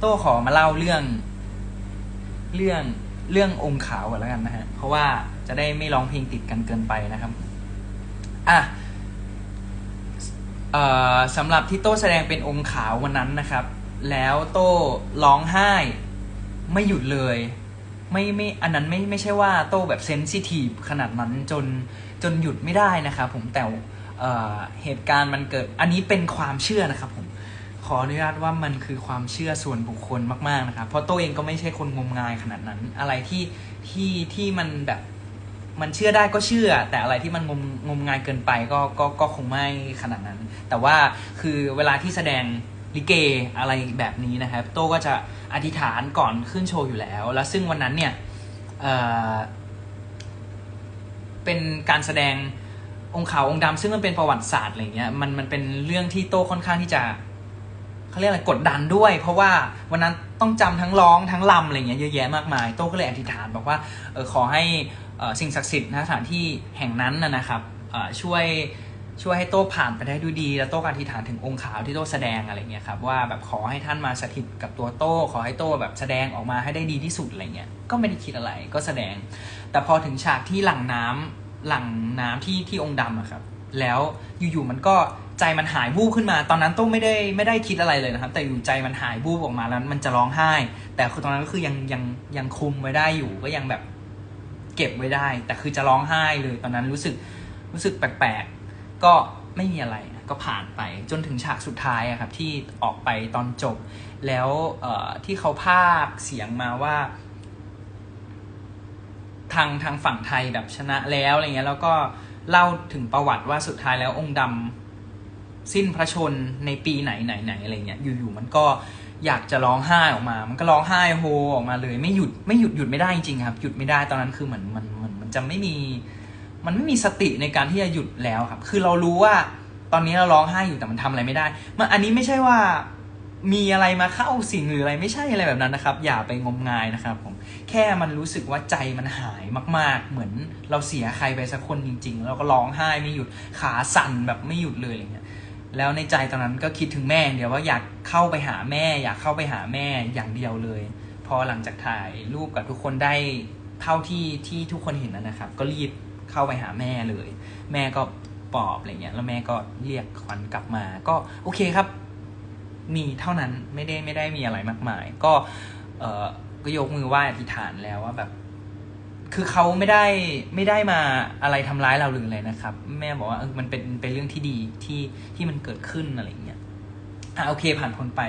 โต้ขอมาเล่าเรื่อง เรื่องเรื่ององค์ขาวก่อนแล้วกันนะฮะ เพราะว่าจะได้ไม่ร้องเพลงติดกันเกินไปนะครับ อะเอ่อสำหรับที่โต้แสดงเป็นองค์ขาววันนั้นนะครับ แล้วโต้ร้องไห้ ไม่หยุดเลย ไม่ไม่อันนั้นไม่ไม่ใช่ว่าโต้แบบเซนซิทีฟขนาดนั้นจนจนหยุดไม่ได้นะครับผมแต่เเหตุการณ์มันเกิด อันนี้เป็นความเชื่อนะครับผม ขออนุญาตว่ามันคือความเชื่อส่วนบุคคลมาก ๆนะครับ เพราะโตเองก็ไม่ใช่คนงมงายขนาดนั้น อะไรที่ที่ที่มันแบบมันเชื่อได้ก็เชื่อ แต่อะไรที่มันงมงมงายเกินไปก็ก็ก็คงไม่ขนาดนั้น แต่ว่าคือเวลาที่แสดงลิเกอะไรแบบนี้นะครับ โตก็จะอธิษฐานก่อนขึ้นโชว์อยู่แล้ว แล้วซึ่งวันนั้นเนี่ยเอ่อเป็นการแสดงองค์ขาวองค์ดำซึ่งมันเป็นประวัติศาสตร์อะไรเงี้ยมันมันเป็นเรื่องที่โตค่อนข้างที่จะ เขาเรียกอะไรกดดันด้วย เพราะว่าวันนั้นต้องจำทั้งร้องทั้งลำอะไรเงี้ยเยอะแยะมากมาย โต้ก็เลยอธิษฐานบอกว่าเออขอให้สิ่งศักดิ์สิทธิ์นะสถานที่แห่งนั้นนะครับช่วยช่วยให้โต้ผ่านไปได้ด้วยดี แล้วโต้ก็อธิษฐานถึงองค์ขาวที่โต้แสดงอะไรเงี้ยครับว่าแบบขอให้ท่านมาสถิตกับตัวโต้ขอให้โต้แบบแสดงออกมาให้ได้ดีที่สุดอะไรเงี้ยก็ไม่ได้คิดอะไรก็แสดง แต่พอถึงฉากที่หลังน้ำหลังน้ำที่ที่องค์ดำอะครับ แล้วอยู่ๆมันก็ใจมันหายบูบขึ้นมา ตอนนั้นต้องไม่ได้ไม่ได้คิดอะไรเลยนะครับ แต่อยู่ใจมันหายบูบออกมาแล้วมันจะร้องไห้ แต่คือตอนนั้นก็คือยังยังยังคุมไว้ได้อยู่ก็ยังแบบเก็บไว้ได้ แต่คือจะร้องไห้เลย ตอนนั้นรู้สึกรู้สึกแปลกๆ ก็ไม่มีอะไรก็ผ่านไปจนถึงฉากสุดท้ายอะครับที่ออกไปตอนจบ แล้วที่เขาพากเสียงมาว่า ทางทางฝั่งไทยแบบชนะแล้วอะไรเงี้ยแล้วก็ เล่าถึงประวัติว่าสุดท้ายแล้วองค์ดำสิ้นพระชนในปีไหนไหนไหนอะไรเงี้ยอยู่ๆมันก็อยากจะร้องไห้ออกมา มันก็ร้องไห้โฮออกมาเลยไม่หยุดไม่หยุดหยุดไม่ได้จริงครับ หยุดไม่ได้ตอนนั้นคือเหมือนมันมันมันจะไม่มี มันไม่มีสติในการที่จะหยุดแล้วครับ คือเรารู้ว่าตอนนี้เราร้องไห้อยู่แต่มันทำอะไรไม่ได้ มันอันนี้ไม่ใช่ว่ามีอะไรมาเข้าสิ่งหรืออะไรไม่ใช่อะไรแบบนั้นนะครับ อย่าไปงมงายนะครับผม แค่มันรู้สึกว่าใจมันหายมาก ๆ เหมือนเราเสียใครไปสักคนจริง ๆ แล้วก็ร้องไห้ไม่หยุดขาสั่นแบบไม่หยุดเลยอะไรเงี้ยแล้วในใจตอนนั้นก็คิดถึงแม่เดียวว่าอยากเข้าไปหาแม่ อยากเข้าไปหาแม่อย่างเดียวเลย พอหลังจากถ่ายรูปกับทุกคนได้เท่าที่ที่ทุกคนเห็นนะนะครับ ก็รีบเข้าไปหาแม่เลย แม่ก็ปลอบอะไรเงี้ยแล้วแม่ก็เรียกขวัญกลับมา ก็โอเคครับ มีเท่านั้นไม่ได้ไม่ได้มีอะไรมากมาย ก็เออ ก็ยกมือไหว้อธิษฐานแล้วว่าแบบ คือเขาไม่ได้ไม่ได้มาอะไรทำร้ายเราหรืออะไรนะครับ แม่บอกว่าเออมันเป็นเป็นเรื่องที่ดีที่ที่มันเกิดขึ้นอะไรอย่างเงี้ยอะโอเคผ่านพ้นไป